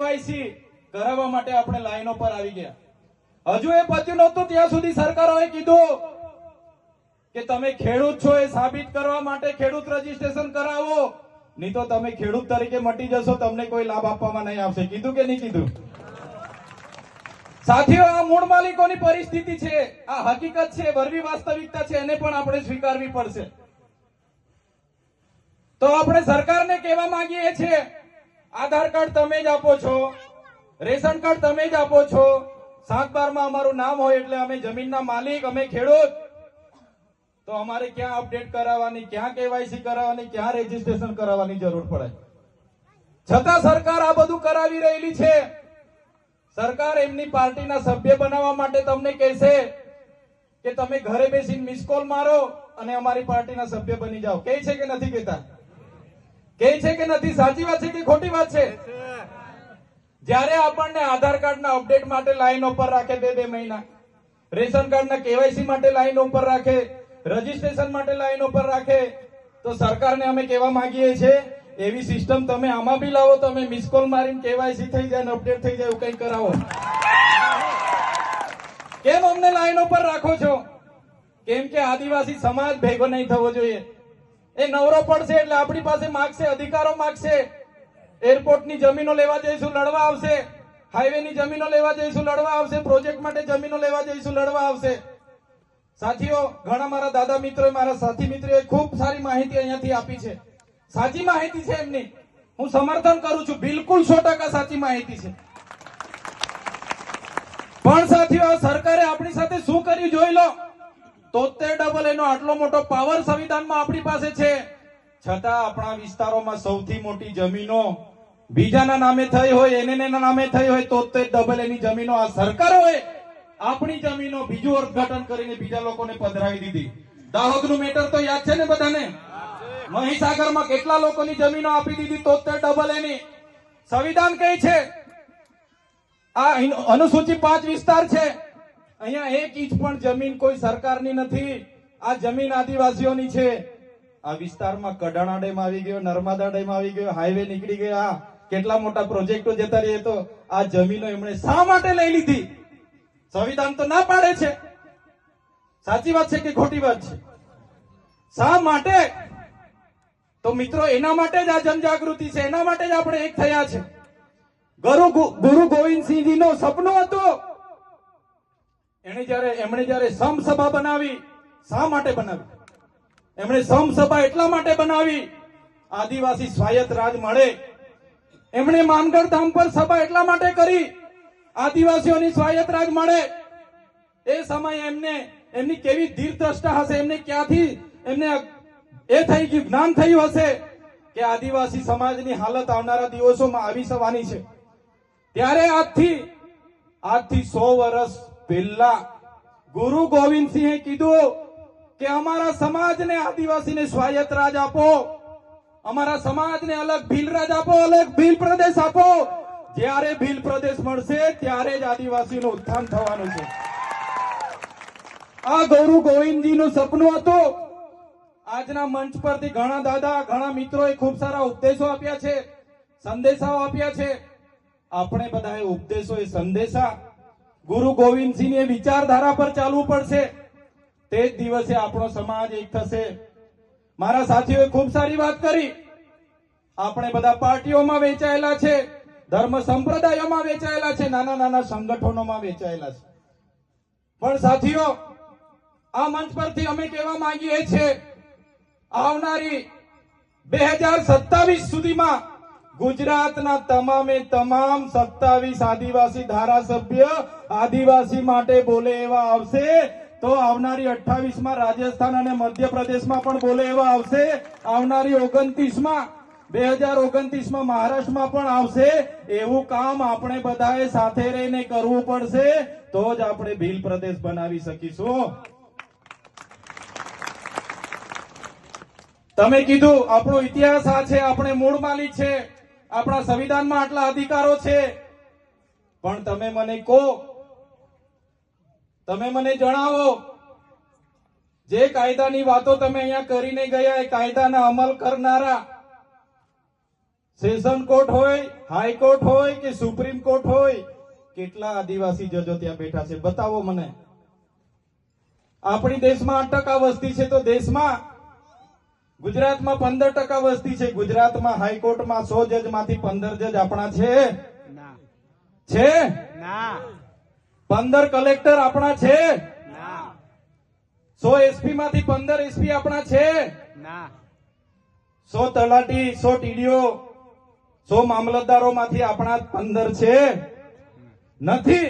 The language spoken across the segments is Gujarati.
કેવાયસી કરાવવા માટે આપણે લાઈનો પર આવી ગયા. હજુ એ પત્યું નહોતું, ત્યાં સુધી સરકારોએ કીધું કે તમે ખેડૂત છો એ સાબિત કરવા માટે ખેડૂત રજીસ્ટ્રેશન કરાવો. નહીં તો તમે ખેડૂત તરીકે મટી જશો, તમને કોઈ લાભ આપવામાં નહીં આવશે. કીધું કે નહીં કીધું? સાથીઓ, આ મૂળ માલિકોની પરિસ્થિતિ છે, આ હકીકત છે, વરવી વાસ્તવિકતા છે, એને પણ આપણે સ્વીકારવી પડશે. તો આપણે સરકારને કહેવા માંગીએ છીએ આધાર કાર્ડ તમે જ આપો છો. રેશન કાર્ડ તમે જ આપો છો. સાત બારમાં અમારું નામ હોય એટલે અમે જમીનના માલિક, અમે ખેડૂત. તો અમારે ક્યાં અપડેટ કરાવવાની, ક્યાં કેવાયસી કરાવવાની, ક્યાં રજીસ્ટ્રેશન કરાવવાની જરૂર પડે? છતાં સરકાર આ બધું કરાવી રહેલી છે. સરકાર એમની પાર્ટીના સભ્ય બનાવવા માટે તમને કહેશે કે તમે ઘરે બેસીને મિસ કોલ મારો અને અમારી પાર્ટીના સભ્ય બની જાઓ. કહે છે કે નથી કહેતા? કહે છે કે નથી? સાચી વાત છે કે ખોટી વાત છે? જ્યારે આપણને આધાર કાર્ડના અપડેટ માટે લાઈન ઉપર રાખે બે બે મહિના. રેશન કાર્ડના કેવાયસી માટે લાઈન ઉપર રાખે. રજીસ્ટ્રેશન માટે લાઈન ઉપર રાખે. તો સરકારને અમે કહેવા માંગીએ છીએ એવી સિસ્ટમ તમે આમાં બી લાવો તમે મિસ કોલ મારીને કેવાયસી થઈ જાય ને અપડેટ થઈ જાય એવું કંઈ કરાવો. કેમ અમને લાઈન ઉપર રાખો છો? કેમ કે આદિવાસી સમાજ ભેગો નહીં થવો જોઈએ. એ નવરો પડશે એટલે આપણી પાસે માગશે, અધિકારો માગશે. એરપોર્ટની જમીનો લેવા જઈશું, લડવા આવશે. હાઈવેની જમીનો લેવા જઈશું, લડવા આવશે. પ્રોજેક્ટ માટે જમીનો લેવા જઈશું, લડવા આવશે. સાથીઓ, ઘણા મારા દાદા મિત્રોએ, મારા સાથી મિત્રોએ ખૂબ સારી માહિતી અહીંયાથી આપી છે. સાચી માહિતી છે એમની. હું સમર્થન કરું છું. બિલકુલ સો ટકા સાચી માહિતી છે. પણ સાથીઓ સરકારે આપણી સાથે શું કર્યું જોઈ લો. તોતેર ડબલ એનો આટલો મોટો પાવર સંવિધાનમાં આપણી પાસે છે. છતાં આપણા વિસ્તારોમાં સૌથી મોટી જમીનો બીજાના નામે થઈ હોય એને નામે થઈ હોય, તોતેર ડબલ એની જમીનો આ સરકારોએ આપણી જમીનો બીજું અર્થઘટન કરીને બીજા લોકોને પધરાવી દીધી. દાહોદનું મેટર તો યાદ છે ને બધાને? મહીસાગરમાં કેટલા લોકોની જમીનો આપી દીધી તોતેર ડબલ એની? સંવિધાન કઈ છે. આ અનુસૂચિ પાંચ વિસ્તાર છે. અહીંયા એક ઇંચ પણ જમીન કોઈ સરકારની નથી. આ જમીન આદિવાસીઓની છે. આ વિસ્તારમાં કડાણા ડેમ આવી ગયો, નર્મદા ડેમ આવી ગયો, હાઈવે નીકળી ગયા. કેટલા મોટા પ્રોજેક્ટો જતા રહીએ તો આ જમીનો એમણે શા માટે લઈ લીધી? સંવિધાન તો ના પાડે છે. સાચી વાત છે કે ખોટી વાત છે? શા માટે? તો મિત્રો, એના માટે જ આ જનજાગૃતિ છે. એના માટે જ આપણે એક થયા છે. ગુરુ ગુરુ ગોવિંદસિંહજી નો સપનો હતું. એણે જ્યારે એમણે જ્યારે સમસભા બનાવી, શા માટે બનાવી? એમણે સમસભા એટલા માટે બનાવી, આદિવાસી સ્વાયત્ત રાજ મળે. એમણે માનગઢ ધામ પર સભા એટલા માટે કરી, આદિવાસીઓની સ્વાયત્ત રાજ મળે. એ સમયે એમને, એમની કેવી ધીરદ્રષ્ટા હશે, એમને ક્યાંથી, એમને એ થઈ ગયું, જ્ઞાન થયું હશે કે આદિવાસી સમાજની હાલત આવનારા દિવસોમાં આવી સવાની છે. ત્યારે આજથી આજથી સો વર્ષ પહેલા ગુરુ ગોવિંદસિંહે કીધું કે અમારા સમાજને આદિવાસીને સ્વાયત્ત રાજ આપો. અમારા સમાજને અલગ ભીલ રાજ આપો, અલગ ભીલ પ્રદેશ આપો. જ્યારે ભીલ પ્રદેશ મળશે, ત્યારે જ આદિવાસીનું ઉત્થાન થવાનું છે. આ ગૌરવ ગોવિંદજીનું સપનું હતું. આજના મંચ પરથી ઘણા દાદા, ઘણા મિત્રોએ ખૂબ સારા ઉપદેશો આપ્યા છે, સંદેશાઓ આપ્યા છે. આપણે બધાએ ઉપદેશો એ સંદેશા ગુરુ ગોવિંદસિંહની વિચારધારા પર ચાલવું પડશે. તે જ દિવસે આપણો સમાજ એક થશે. મારા સાથીઓએ ખૂબ સારી વાત કરી. આપણે બધા પાર્ટીઓમાં વેચાયેલા છે, ધર્મ સંપ્રદાયોમાં વેચાયેલા છે, નાના નાના સંગઠનોમાં વેચાયેલા છે. પણ સાથીઓ, આ મંચ પરથી અમે કહેવા માંગીએ છીએ, આવનારી બે હજાર સુધીમાં ગુજરાતના તમામે તમામ સત્તાવીસ આદિવાસી ધારાસભ્ય આદિવાસી માટે બોલે એવા આવશે. તો આવનારી અઠ્ઠાવીસમાં રાજસ્થાન અને મધ્યપ્રદેશમાં પણ બોલે એવા આવશે. આવનારી ઓગણત્રીસમાં બે હજાર ઓગણત્રીસમાં મહારાષ્ટ્રમાં પણ આવશે. એવું કામ આપણે બધાએ સાથે રહીને કરવું પડશે. તો જ આપણે ભીલ પ્રદેશ બનાવી શકીશું. તમે કીધું આપણો ઇતિહાસ આ છે, આપણે મૂળ માલિક છે. આપણા સંવિધાનમાં આટલા અધિકારો છે. પણ તમે મને કહો, તમે મને જણાવો, જે કાયદાની વાતો તમે અહીંયા કરીને ગયા એ કાયદાના અમલ કરનારા સેશન કોર્ટ હોય હાઈકોર્ટ હોય કે સુપ્રીમ કોર્ટ હોય, કેટલા આદિવાસી જજો ત્યાં બેઠા છે, બતાવો મને. આપણી દેશમાં આઠ ટકા વસ્તી છે તો દેશમાં ગુજરાતમાં પંદર ટકા વસ્તી છે. ગુજરાતમાં હાઈકોર્ટમાં સો જજમાંથી પંદર જજ આપણા છે. છે? પંદર કલેક્ટર આપણા છે? સો એસપી માંથી પંદર એસપી આપણા છે? સો તલાટી સો ટીડીઓ સો મામલતદારો માંથી આપણા પંદર છે? નથી.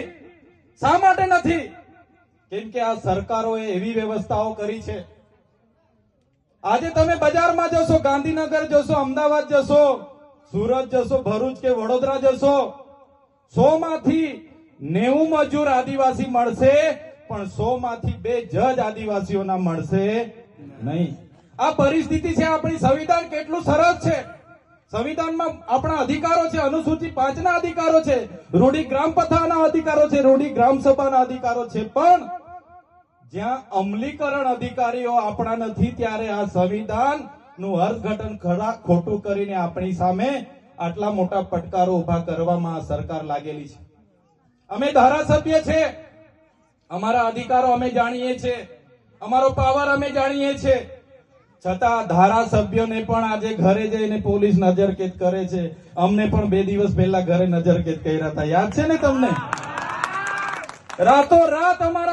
શા માટે નથી? કેમ કે આ સરકારોએ એવી વ્યવસ્થાઓ કરી છે. આજે તમે બજારમાં જશો, ગાંધીનગર જશો, અમદાવાદ જશો, સુરત જશો, ભરૂચ કે વડોદરા જશો સો માંથી નેવું મજૂર આદિવાસી મળશે, પણ સો માંથી બે જજ આદિવાસીઓના મળશે નહીં. આ પરિસ્થિતિ છે, આપણી સંવિધાન કેટલું સરસ છે. સંવિધાનમાં આપણા અધિકારો છે અનુસૂચિ પાંચના અધિકારો છે, રૂઢી ગ્રામ પથાના અધિકારો છે, રૂઢી ગ્રામ સભાના અધિકારો છે, પણ જ્યાં અમલીકરણ અધિકારીઓ આપણા નથી, ત્યારે આ સંવિધાનનું અર્થઘટન ખોટું કરીને આપણી સામે આટલા મોટા પડકારો ઊભા કરવામાં સરકાર લાગેલી છે. અમે ધારાસભ્ય છે. અમારા અધિકારો અમે જાણીએ છીએ અમારો પાવર અમે જાણીએ છીએ છતાં ધારાસભ્યોને પણ આજે ઘરે જઈને પોલીસ નજરકેદ કરે છે. અમને પણ બે દિવસ પહેલા ઘરે નજરકેદ કર્યા હતા. યાદ છે ને તમને? રાતો રાત અમારા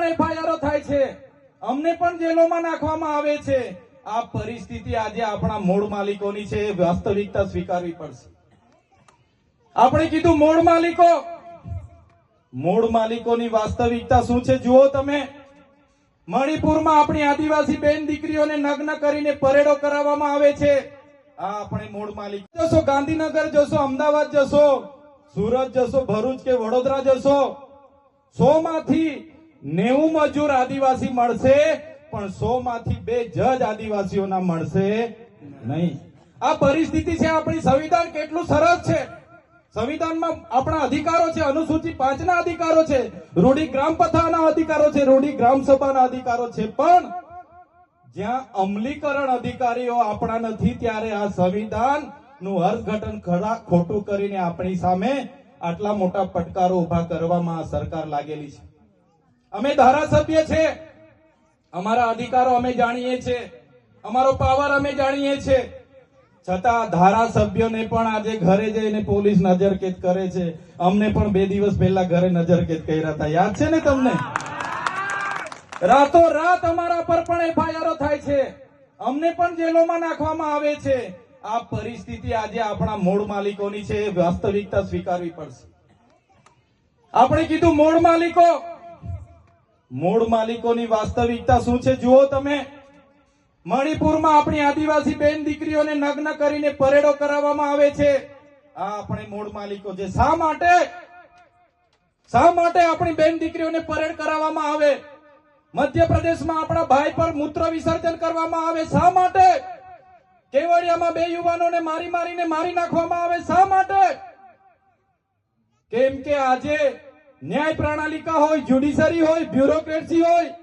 પણ એફઆઈઆરો થાય છે. અમને પણ જેલોમાં નાખવામાં આવે છે. આ પરિસ્થિતિ આજે આપણા મૂળ માલિકોની છે એ વાસ્તવિકતા સ્વીકારવી પડશે. આપણે કીધું મૂળ માલિકો. મૂળ માલિકોની વાસ્તવિકતા શું છે જુઓ તમે. મણિપુરમાં આપણી આદિવાસી બેન દીકરીઓને નગ્ન કરીને પરેડો કરાવવામાં આવે છે. આ આપણે મૂળ માલિક જશો, ગાંધીનગર જશો, અમદાવાદ જશો, સુરત જશો, ભરૂચ કે વડોદરા જશો. સો માંથી નેવું મજૂર આદિવાસી મળશે, પણ સો માંથી બે જજ આદિવાસીઓના મળશે નહીં. આ પરિસ્થિતિ છે, આપણી સંવિધાન કેટલું સરસ છે. સંવિધાનમાં આપણા અધિકારો છે અનુસૂચિ પાંચના અધિકારો છે, રૂઢી ગ્રામ પથાના અધિકારો છે, રૂઢી ગ્રામ સભાના અધિકારો છે, પણ જ્યાં અમલીકરણ અધિકારીઓ આપણા નથી, ત્યારે આ સંવિધાનનું અર્થઘટન ખોટું કરીને આપણી સામે આટલા મોટા પડકારો ઊભા કરવામાં સરકાર લાગેલી છે. અમે ધારાસભ્ય છે. અમારા અધિકારો અમે જાણીએ છીએ અમારો પાવર અમે જાણીએ છીએ છતાં ધારાસભ્યોને પણ આજે ઘરે જઈને પોલીસ નજરકેદ કરે છે. અમને પણ બે દિવસ પહેલા ઘરે નજરકેદ કર્યા હતા. યાદ છે ને તમને? રાતો રાત અમારા પર પણ એફઆઈઆર થાય છે. અમને પણ જેલોમાં નાખવામાં આવે છે. આ પરિસ્થિતિ આજે આપણા મૂળ માલિકોની છે. વાસ્તવિકતા સ્વીકારવી પડશે. આપણે કીધું મૂળ માલિકો મૂળ માલિકોની વાસ્તવિકતા શું છે? જુઓ તમે. મણિપુરમાં આપણી આદિવાસી બેન દીકરીઓને નગ્ન કરીને પરેડો કરાવવામાં આવે છે. આ આપણે મૂળ માલિકો છે. શા માટે? શા માટે આપણી બેન દીકરીઓને પરેડ કરાવવામાં આવે? મધ્યપ્રદેશમાં આપણા ભાઈ પર મૂત્ર વિસર્જન કરવામાં આવે. શા માટે? કેવડિયામાં બે યુવાનોને મારી મારીને મારી નાખવામાં આવે. શા માટે? કેમ કે આજે ન્યાય પ્રણાલિકા હોય, જ્યુડિશરી હોય, બ્યુરોક્રેસી હોય,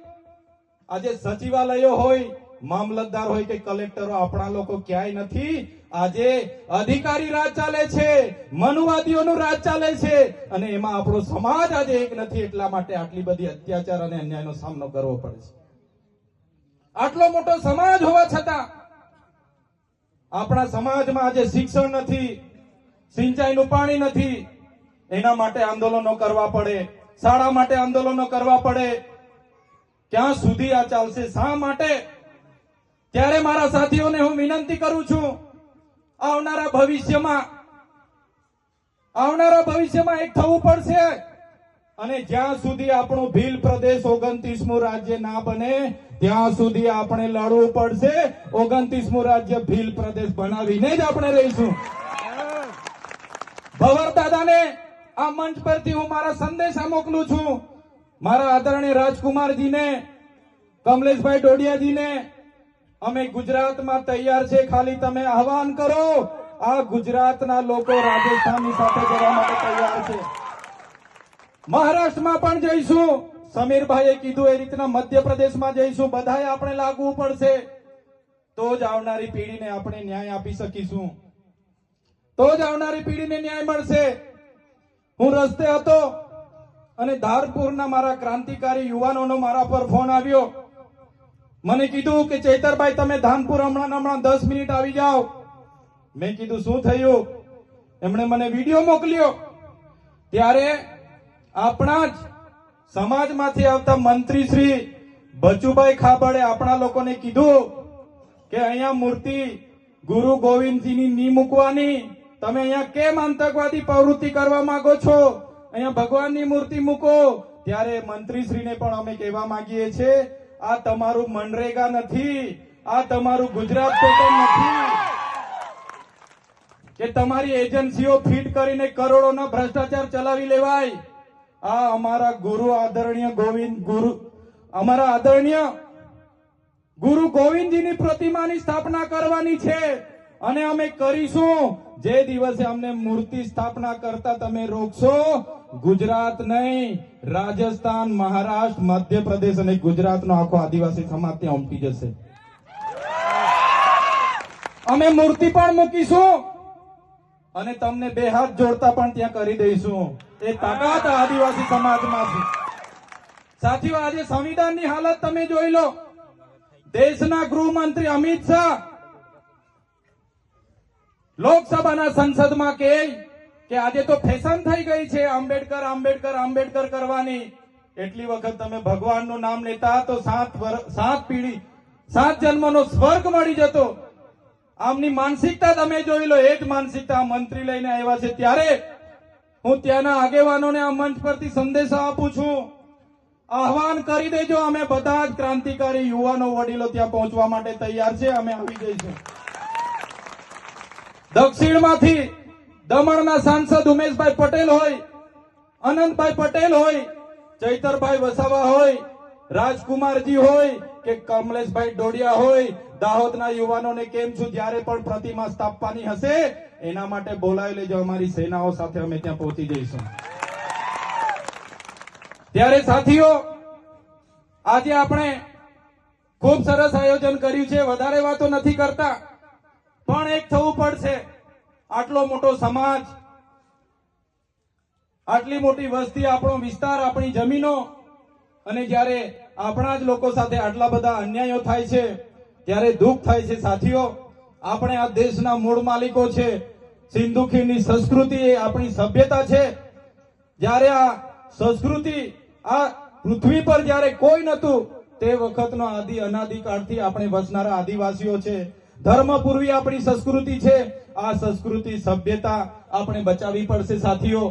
આજે સચિવાલયો હોય, મામલતદાર હોય કે કલેક્ટરો, આપણા લોકો ક્યાંય નથી. આજે અધિકારી રાજ ચાલે છે, મનુવાદીઓનું રાજ ચાલે છે, અને એમાં આપણો સમાજ આજે એક નથી, એટલા માટે આટલી બધી અત્યાચાર અને અન્યાયનો સામનો કરવો પડે છે. આટલો મોટો સમાજ હોવા છતાં, આપણા સમાજમાં આજે શિક્ષણ નથી, સિંચાઈનું પાણી નથી એના માટે આંદોલનો કરવા પડે, શાળા માટે આંદોલનો કરવા પડે. ક્યાં સુધી આ ચાલશે? શા માટે? ત્યારે મારા સાથીઓને હું વિનંતી કરું છું, આવનારા ભવિષ્યમાં આવનારા ભવિષ્યમાં એક થવું પડશે. અને જ્યાં સુધી આપણું ભીલ પ્રદેશ ઓગણત્રીસમું રાજ્ય ના બને, ત્યાં સુધી આપણે લડવું પડશે. ઓગણત્રીસમું રાજ્ય ભીલ પ્રદેશ બનાવીને જ આપણે રહીશું. ભવર દાદાને આ મંચ પરથી હું મારા સંદેશા મોકલું છું. મારા આદરણીય રાજકુમારજીને, કમલેશભાઈ ડોડિયાજીને, અમે ગુજરાતમાં તૈયાર છે. ખાલી તમે આહવાન કરો. આ ગુજરાતના લોકો રાજસ્થાનની સાથે જવા માટે તૈયાર છે. મહારાષ્ટ્રમાં પણ જઈશું. સમીરભાઈએ કીધું એ રીતના મધ્યપ્રદેશમાં જઈશું. બધાએ આપણે લાગવું પડશે. તો જ આવનારી પેઢીને આપણે ન્યાય આપી શકીશું. તો જ આવનારી પેઢીને ન્યાય મળશે. હું રસ્તે હતો અને ધારપુરના મારા ક્રાંતિકારી યુવાનોનો મારા પર ફોન આવ્યો. મને કીધું કે, ચૈતરભાઈ, તમે ધાનપુર હમણાં હમણાં દસ મિનિટ આવી જાઓ. મેં કીધું, શું થયું? એમણે મને વીડિયો મોકલ્યો. ત્યારે આપણા જ સમાજમાંથી આવતા મંત્રી શ્રી બચુભાઈ ખાબડે આપણા લોકોને કીધું કે, અહીંયા મૂર્તિ ગુરુ ગોવિંદજીની ની મૂકવાની. તમે અહીંયા કેમ આતંકવાદી પ્રવૃત્તિ કરવા માંગો છો? અહીંયા ભગવાનની મૂર્તિ મૂકો. ત્યારે મંત્રીશ્રીને પણ અમે કહેવા માંગીએ છીએ, આ તમારું મનરેગા નથી, આ તમારું ગુજરાત પેટર્ન નથી. કે તમારી એજન્સીઓ ફીટ કરીને કરોડોના ભ્રષ્ટાચાર ચલાવી લેવાય. આ અમારા ગુરુ આદરણીય ગોવિંદ, ગુરુ, અમારા આદરણીય ગુરુ ગોવિંદજીની પ્રતિમાની સ્થાપના કરવાની છે. અને અમે કરીશું. જે દિવસે અમને મૂર્તિ સ્થાપના કરતા તમે રોકશો, ગુજરાત નહીં, રાજસ્થાન, મહારાષ્ટ્ર, મધ્યપ્રદેશ અને ગુજરાતનો આખો આદિવાસી સમાજ ત્યાં ઉમટી જશે. અમે મૂર્તિ પણ મૂકીશું અને તમને બે હાથ જોડતા પણ ત્યાં કરી દઈશું. એ તાકાત આદિવાસી સમાજમાં છે સાથીઓ, આજે સંવિધાનની હાલત તમે જોઈ લો. દેશના ગૃહમંત્રી અમિત શાહ લોકસભાના સંસદમાં કહે કે આજે તો ફેશન થઈ ગઈ છે આંબેડકર આંબેડકર આંબેડકર કરવાની. એટલી વખત તમે ભગવાનનું નામ લેતા તો સાત સાત પીઢી, સાત જન્મનો સ્વર્ગ મળી જતો. આમની માનસિકતા તમે જોઈ લો, એ જ માનસિકતા મંત્રી લઈને આવ્યા છે. ત્યારે હું ત્યાંના આગેવાનોને આ મંચ પરથી સંદેશો આપું છું. આહવાન કરી દેજો, અમે બધા જ ક્રાંતિકારી યુવાનો વડીલો ત્યાં પહોંચવા માટે તૈયાર છે, અમે આવી જઈશું. દક્ષિણમાંથી દમણના સાંસદ ઉમેશભાઈ પટેલ હોય, અનંતભાઈ પટેલ હોય, ચૈતરભાઈ વસાવા હોય, રાજકુમારજી હોય કે કમલેશભાઈ ડોડિયા હોય, દાહોદના યુવાનોને કેમ છું, જ્યારે પણ પ્રતિમા સ્થાપવાની હશે, એના માટે બોલાવી લેજો, અમારી સેનાઓ સાથે અમે ત્યાં પહોંચી જઈશું. ત્યારે સાથીઓ, આજે આપણે ખૂબ સરસ આયોજન કર્યું છે, વધારે વાતો નથી કરતા. પણ એક થવું પડશે. આટલો મોટો સમાજ, આટલી મોટી વસ્તી, આપણો વિસ્તાર, આપણી જમીનો, અને જ્યારે આપણા જ લોકો સાથે આટલા બધા અન્યાયો થાય છે, ત્યારે દુઃખ થાય છે. સાથીઓ, આપણે આ દેશના મૂળ માલિકો છે. સિંધુ ખીણની સંસ્કૃતિ એ આપણી સભ્યતા છે. જ્યારે આ સંસ્કૃતિ આ પૃથ્વી પર જ્યારે કોઈ નતું તે વખતનો આદિ અનાદિકાળથી આપણે વસનારા આદિવાસીઓ છે. ધર્મ પૂર્વી આપણી સંસ્કૃતિ છે. આ સંસ્કૃતિ સભ્યતા આપણે બચાવવી પડશે સાથીઓ.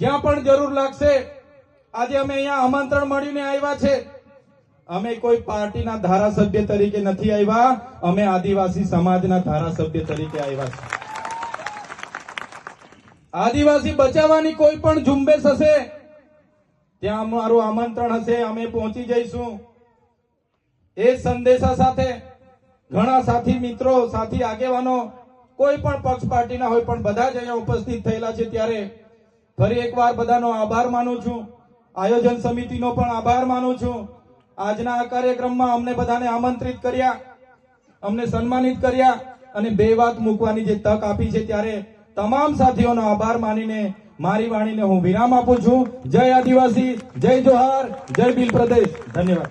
જ્યાં પણ જરૂર લાગશે, આજે અમે અહીંયા આમંત્રણ મળીને આવ્યા છે. અમે કોઈ પાર્ટીના ધારાસભ્ય તરીકે નથી આવ્યા. અમે આદિવાસી સમાજના ધારાસભ્ય તરીકે આવ્યા છે આદિવાસી બચાવવાની કોઈ પણ ઝુંબેશ હશે, ત્યાં અમારું આમંત્રણ હશે, અમે પહોંચી જઈશું. એ સંદેશા સાથે ઘણા સાથી મિત્રો, સાથી આગેવાનો, કોઈ પણ પક્ષ પાર્ટીના હોય પણ બધા જ અહીંયા ઉપસ્થિત થયેલા છે ત્યારે ફરી એકવાર બધાનો આભાર માનું છું. આયોજન સમિતિનો પણ આભાર માનું છું. આજના આ કાર્યક્રમમાં અમને બધાને આમંત્રિત કર્યા, અમને સન્માનિત કર્યા અને બે વાત મૂકવાની જે તક આપી છે ત્યારે તમામ સાથીઓનો આભાર માનીને મારી વાણીને હું વિરામ આપું છું. જય આદિવાસી, જય જોહાર, જય બિલ પ્રદેશ. ધન્યવાદ.